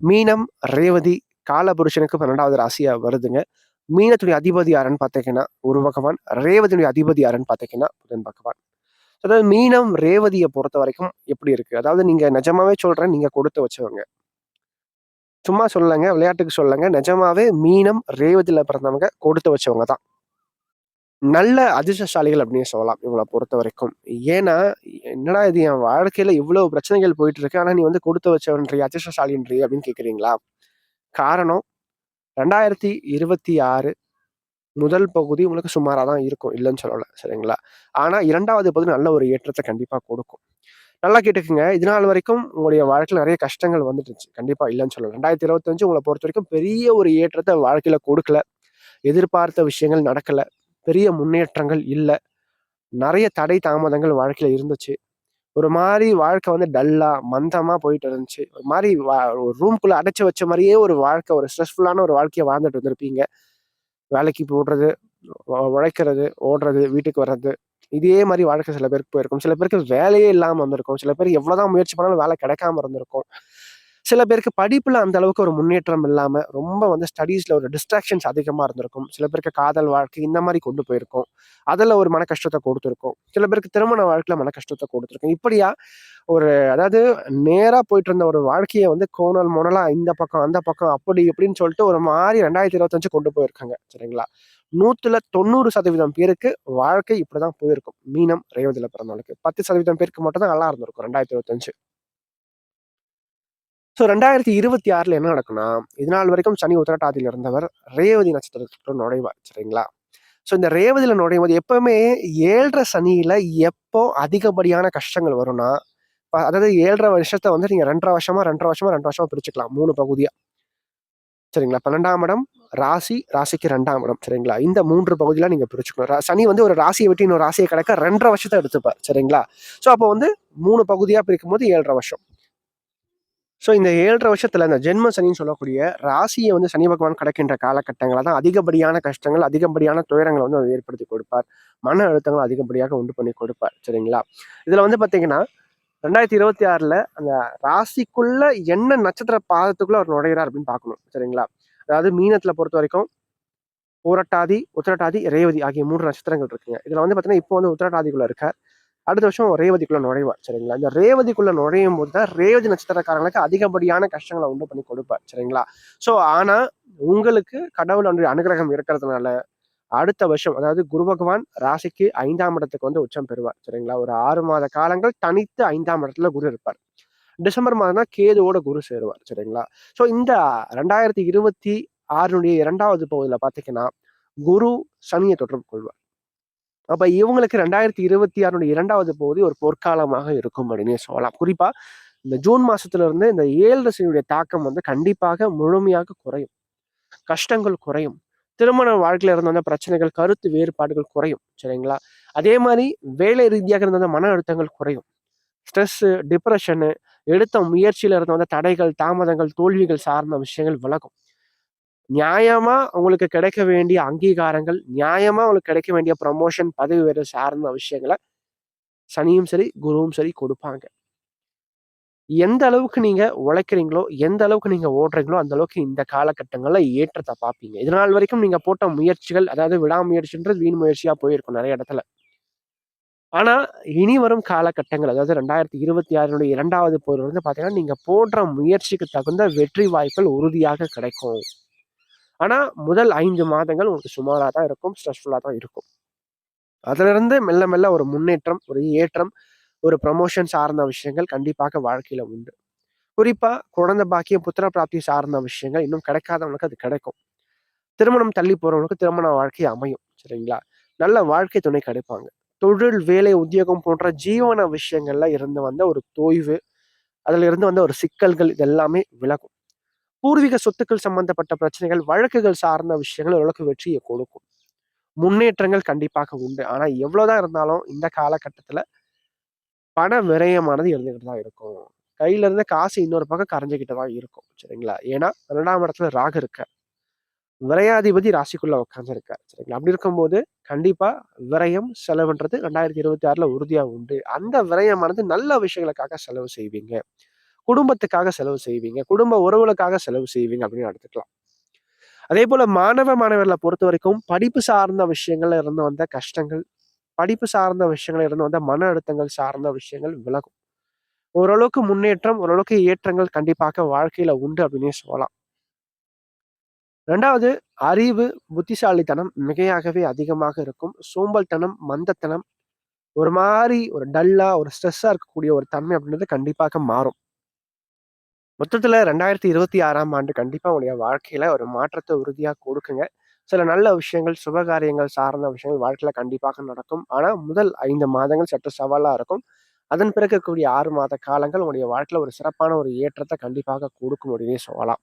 மீனம் ரேவதி காலபுருஷனுக்கு பன்னெண்டாவது ராசியா வருதுங்க. மீனத்துடைய அதிபதி யாருன்னு பார்த்தீங்கன்னா ஒரு பகவான். ரேவதியுடைய அதிபதி யாருன்னு பார்த்தீங்கன்னா புதன் பகவான். அதாவது மீனம் ரேவதியை பொறுத்த வரைக்கும் எப்படி இருக்கு? அதாவது நீங்க நிஜமாவே சொல்றேன் நீங்க கொடுத்து வச்சவங்க. சும்மா சொல்லலைங்க விளையாட்டுக்கு சொல்லலைங்க. நிஜமாவே மீனம் ரேவதியில பிறந்தவங்க கொடுத்து வச்சவங்க தான். நல்ல அதிர்ஷ்டசாலிகள் அப்படின்னு சொல்லலாம் இவங்களை பொறுத்த வரைக்கும் ஏன்னா என்னடா இது என் வாழ்க்கையில இவ்வளவு பிரச்சனைகள் போயிட்டு இருக்கு ஆனா நீ வந்து கொடுத்து வச்சவன்றி அதிர்ஷ்டசாலின்றி அப்படின்னு கேக்குறீங்களா? காரணம் ரெண்டாயிரத்தி இருபத்தி ஆறு முதல் பகுதி உங்களுக்கு சுமாராக தான் இருக்கும் இல்லைன்னு சொல்லலை சரிங்களா? ஆனால் இரண்டாவது பகுதி நல்ல ஒரு ஏற்றத்தை கண்டிப்பாக கொடுக்கும். நல்லா கேட்டுக்குங்க. இது நாள் வரைக்கும் உங்களுடைய வாழ்க்கையில் நிறைய கஷ்டங்கள் வந்துட்டு கண்டிப்பாக இல்லைன்னு சொல்லலை. ரெண்டாயிரத்தி இருபத்தஞ்சு உங்களை பொறுத்த வரைக்கும் பெரிய ஒரு ஏற்றத்தை வாழ்க்கையில் கொடுக்கல. எதிர்பார்த்த விஷயங்கள் நடக்கல. பெரிய முன்னேற்றங்கள் இல்லை. நிறைய தடை தாமதங்கள் வாழ்க்கையில் இருந்துச்சு. ஒரு மாதிரி வாழ்க்கை வந்து டல்லா மந்தமாக போயிட்டு இருந்துச்சு. ஒரு மாதிரி வா- ஒரு ரூம்குள்ளே அடைச்சி வச்ச மாதிரியே ஒரு வாழ்க்கை ஒரு ஸ்ட்ரெஸ்ஃபுல்லான ஒரு வாழ்க்கையை வாழ்ந்துட்டு வந்திருப்பீங்க வேலைக்கு போடுறது உழைக்கிறது ஓடுறது வீட்டுக்கு வர்றது இதே மாதிரி வாழ்க்கை சில பேருக்கு போயிருக்கும். சில பேருக்கு வேலையே இல்லாமல் வந்திருக்கும். சில பேர் எவ்வளோதான் முயற்சி பண்ணாலும் வேலை கிடைக்காம இருந்திருக்கும். சில பேருக்கு படிப்பில் அந்த அளவுக்கு ஒரு முன்னேற்றம் இல்லாமல் ரொம்ப வந்து ஸ்டடீஸில் ஒரு டிஸ்ட்ராக்ஷன்ஸ் அதிகமாக இருந்திருக்கும். சில பேருக்கு காதல் வாழ்க்கை இந்த மாதிரி கொண்டு போயிருக்கும். அதில் ஒரு மன கஷ்டத்தை கொடுத்துருக்கும். சில பேருக்கு திருமண வாழ்க்கையில் மன கஷ்டத்தை கொடுத்துருக்கும். இப்படியா ஒரு அதாவது நேராக போயிட்டு இருந்த ஒரு வாழ்க்கையை வந்து கோணல் மோனலாக இந்த பக்கம் அந்த பக்கம் அப்படி இப்படின்னு சொல்லிட்டு ஒரு மாதிரி ரெண்டாயிரத்தி இருபத்தஞ்சு கொண்டு போயிருக்காங்க. சரிங்களா? நூற்றுல தொண்ணூறு சதவீதம் பேருக்கு வாழ்க்கை இப்படி தான் போயிருக்கும். மீனம் ரேவதியில் பிறந்தவங்களுக்கு பத்து சதவீதம் பேருக்கு மட்டும் தான் நல்லா இருந்திருக்கும் ரெண்டாயிரத்தி இருபத்தஞ்சு. ஸோ ரெண்டாயிரத்தி இருபத்தி ஆறில் என்ன நடக்கும்னா இது நாள் வரைக்கும் சனி உத்திரட்டாதியில் இருந்தவர் ரேவதி நட்சத்திரத்துக்குள்ள நுழைவார் சரிங்களா? ஸோ இந்த ரேவதியில் நுழையும் போது எப்பவுமே ஏழரை சனியில் எப்போ அதிகப்படியான கஷ்டங்கள் வரும்னா அதாவது ஏழரை வருஷத்தை வந்து நீங்கள் ரெண்டரை வருஷமா ரெண்டரை வருஷமா ரெண்டு வருஷமா பிரிச்சுக்கலாம் மூணு பகுதியாக சரிங்களா? பன்னெண்டாம் இடம் ராசி ராசிக்கு ரெண்டாம் இடம் சரிங்களா? இந்த மூன்று பகுதியில நீங்கள் பிரிச்சுக்கணும். ரா- சனி வந்து ஒரு ராசியை விட்டு இன்னொரு ராசியை கிடக்க ரெண்டரை வருஷத்தை எடுத்துப்பார் சரிங்களா? ஸோ அப்போ வந்து மூணு பகுதியாக பிரிக்கும் போது ஏழரை வருஷம். ஸோ இந்த ஏழரை வருஷத்தில் இந்த ஜென்ம சனின்னு சொல்லக்கூடிய ராசியை வந்து சனி பகவான் கிடைக்கின்ற காலகட்டங்களில் தான் அதிகப்படியான கஷ்டங்கள் அதிகப்படியான துயரங்களை வந்து அவர் ஏற்படுத்தி கொடுப்பார். மன அழுத்தங்கள் அதிகப்படியாக உண்டு பண்ணி கொடுப்பார். சரிங்களா? இதில் வந்து பார்த்தீங்கன்னா ரெண்டாயிரத்தி இருபத்தி ஆறில் அந்த ராசிக்குள்ள என்ன நட்சத்திர பாதத்துக்குள்ள அவர் நுழைகிறார் அப்படின்னு பார்க்கணும். சரிங்களா? அதாவது மீனத்தில் பொறுத்த வரைக்கும் பூரட்டாதி உத்திரட்டாதி ரேவதி ஆகிய மூன்று நட்சத்திரங்கள் இருக்குங்க. இதில் வந்து பார்த்தீங்கன்னா இப்போ வந்து உத்திரட்டாதிக்குள்ள இருக்கார். அடுத்த வருஷம் ரேவதிக்குள்ள நுழைவார் சரிங்களா? இந்த ரேவதிக்குள்ள நுழையும் போது தான் ரேவதி நட்சத்திரக்காரங்களுக்கு அதிகப்படியான கஷ்டங்களை உண்டு பண்ணி கொடுப்பார் சரிங்களா? ஸோ ஆனா உங்களுக்கு கடவுள் அன்றைய அனுகிரகம் இருக்கிறதுனால அடுத்த வருஷம் அதாவது குரு பகவான் ராசிக்கு ஐந்தாம் இடத்துக்கு வந்து உச்சம் பெறுவார் சரிங்களா? ஒரு ஆறு மாத காலங்கள் தனித்து ஐந்தாம் இடத்துல குரு இருப்பார். டிசம்பர் மாதம் தான் கேதுவோட குரு சேருவார் சரிங்களா? ஸோ இந்த ரெண்டாயிரத்தி இருபத்தி ஆறுனுடைய இரண்டாவது பகுதியில் பார்த்தீங்கன்னா குரு சனியை தொடர்பு கொள்வார். அப்ப இவங்களுக்கு ரெண்டாயிரத்தி இருபத்தி ஆறுடைய இரண்டாவது பகுதி ஒரு பொற்காலமாக இருக்கும் அப்படின்னு சொல்லலாம். குறிப்பா இந்த ஜூன் மாசத்துல இருந்து இந்த ஏழு சனியுடைய தாக்கம் வந்து கண்டிப்பாக முழுமையாக குறையும். கஷ்டங்கள் குறையும். திருமண வாழ்க்கையில இருந்த அந்த பிரச்சனைகள் கருத்து வேறுபாடுகள் குறையும். சரிங்களா? அதே மாதிரி வேலை ரீதியாக இருந்த அந்த மன அழுத்தங்கள் குறையும். ஸ்ட்ரெஸ் டிப்ரெஷனு எடுத்த முயற்சியில இருந்த அந்த தடைகள் தாமதங்கள் தோல்விகள் சார்ந்த விஷயங்கள் விலகும். நியாயமா உங்களுக்கு கிடைக்க வேண்டிய அங்கீகாரங்கள் நியாயமா உங்களுக்கு கிடைக்க வேண்டிய ப்ரமோஷன் பதவி வேறு சார்ந்த விஷயங்களை சனியும் சரி குருவும் சரி கொடுப்பாங்க. எந்த அளவுக்கு நீங்க உழைக்கிறீங்களோ எந்த அளவுக்கு நீங்க ஓடுறீங்களோ அந்த அளவுக்கு இந்த காலகட்டங்கள்ல ஏற்றத்தை பார்ப்பீங்க. இதனால் வரைக்கும் நீங்க போட்ட முயற்சிகள் அதாவது விடாமுயற்சின்றது வீண் முயற்சியா போயிருக்கும் நிறைய இடத்துல. ஆனா இனி வரும் காலகட்டங்கள் அதாவது ரெண்டாயிரத்தி இருபத்தி ஆறினுடைய இரண்டாவது போர் வந்து பாத்தீங்கன்னா நீங்க போடுற முயற்சிக்கு தகுந்த வெற்றி வாய்ப்புகள் உறுதியாக கிடைக்கும். ஆனா முதல் ஐந்து மாதங்கள் உங்களுக்கு சுமாரா தான் இருக்கும் ஸ்ட்ரெஸ்ஃபுல்லா தான் இருக்கும். அதுல இருந்து மெல்ல மெல்ல ஒரு முன்னேற்றம் ஒரு ஏற்றம் ஒரு ப்ரமோஷன் சார்ந்த விஷயங்கள் கண்டிப்பாக வாழ்க்கையில உண்டு. குறிப்பா குழந்தை பாக்கியம் புத்திர பிராப்தி சார்ந்த விஷயங்கள் இன்னும் கிடைக்காதவங்களுக்கு அது கிடைக்கும். திருமணம் தள்ளி போகிறவங்களுக்கு திருமண வாழ்க்கை அமையும் சரிங்களா? நல்ல வாழ்க்கை துணை கிடைப்பாங்க. தொழில் வேலை உத்தியோகம் போன்ற ஜீவன விஷயங்கள்ல இருந்து வந்த ஒரு தோய்வு அதுல இருந்து வந்த ஒரு சிக்கல்கள் இதெல்லாமே விலகும். பூர்வீக சொத்துக்கள் சம்பந்தப்பட்ட பிரச்சனைகள் வழக்குகள் சார்ந்த விஷயங்கள் ஓரளவுக்கு வெற்றியை கொடுக்கும். முன்னேற்றங்கள் கண்டிப்பாக உண்டு. ஆனா எவ்வளவுதான் இருந்தாலும் இந்த காலகட்டத்துல பண விரயமானது இருந்துக்கிட்டு தான் இருக்கும். கையில இருந்து காசு இன்னொரு பக்கம் கரைஞ்சிக்கிட்டு தான் இருக்கும். சரிங்களா? ஏன்னா ரெண்டாம் இடத்துல ராகு இருக்க விரையாதிபதி ராசிக்குள்ள உட்காந்துருக்காரு சரிங்களா? அப்படி இருக்கும்போது கண்டிப்பா விரயம் செலவுன்றது ரெண்டாயிரத்தி இருபத்தி ஆறுல உறுதியா உண்டு. அந்த விரயமானது நல்ல விஷயங்களுக்காக செலவு செய்வீங்க. குடும்பத்துக்காக செலவு செய்வீங்க. குடும்ப உறவுகளுக்காக செலவு செய்வீங்க அப்படின்னு எடுத்துக்கலாம். அதே போல மாணவ மாணவர்களை பொறுத்த வரைக்கும் படிப்பு சார்ந்த விஷயங்கள்ல இருந்து வந்த கஷ்டங்கள் படிப்பு சார்ந்த விஷயங்கள்ல இருந்து வந்த மன அழுத்தங்கள் சார்ந்த விஷயங்கள் விலகும். ஓரளவுக்கு முன்னேற்றம் ஓரளவுக்கு ஏற்றங்கள் கண்டிப்பாக வாழ்க்கையில உண்டு அப்படின்னே சொல்லலாம். ரெண்டாவது அறிவு புத்திசாலித்தனம் மிகையாகவே அதிகமாக இருக்கும். சோம்பல்தனம் மந்தத்தனம் ஒரு மாதிரி ஒரு டல்லா ஒரு ஸ்ட்ரெஸ்ஸா இருக்கக்கூடிய ஒரு தன்மை அப்படின்றது கண்டிப்பாக மாறும். மொத்தத்தில் ரெண்டாயிரத்தி இருபத்தி ஆறாம் ஆண்டு கண்டிப்பாக உடைய வாழ்க்கையில் ஒரு மாற்றத்தை உறுதியாக கொடுக்குங்க. சில நல்ல விஷயங்கள் சுபகாரியங்கள் சார்ந்த விஷயங்கள் வாழ்க்கையில் கண்டிப்பாக நடக்கும். ஆனால் முதல் ஐந்து மாதங்கள் சற்று சவாலாக இருக்கும். அதன் பிறகு இருக்கக்கூடிய ஆறு மாத காலங்கள் உங்களுடைய வாழ்க்கையில் ஒரு சிறப்பான ஒரு ஏற்றத்தை கண்டிப்பாக கொடுக்கும் அப்படின்னு சொல்லலாம்.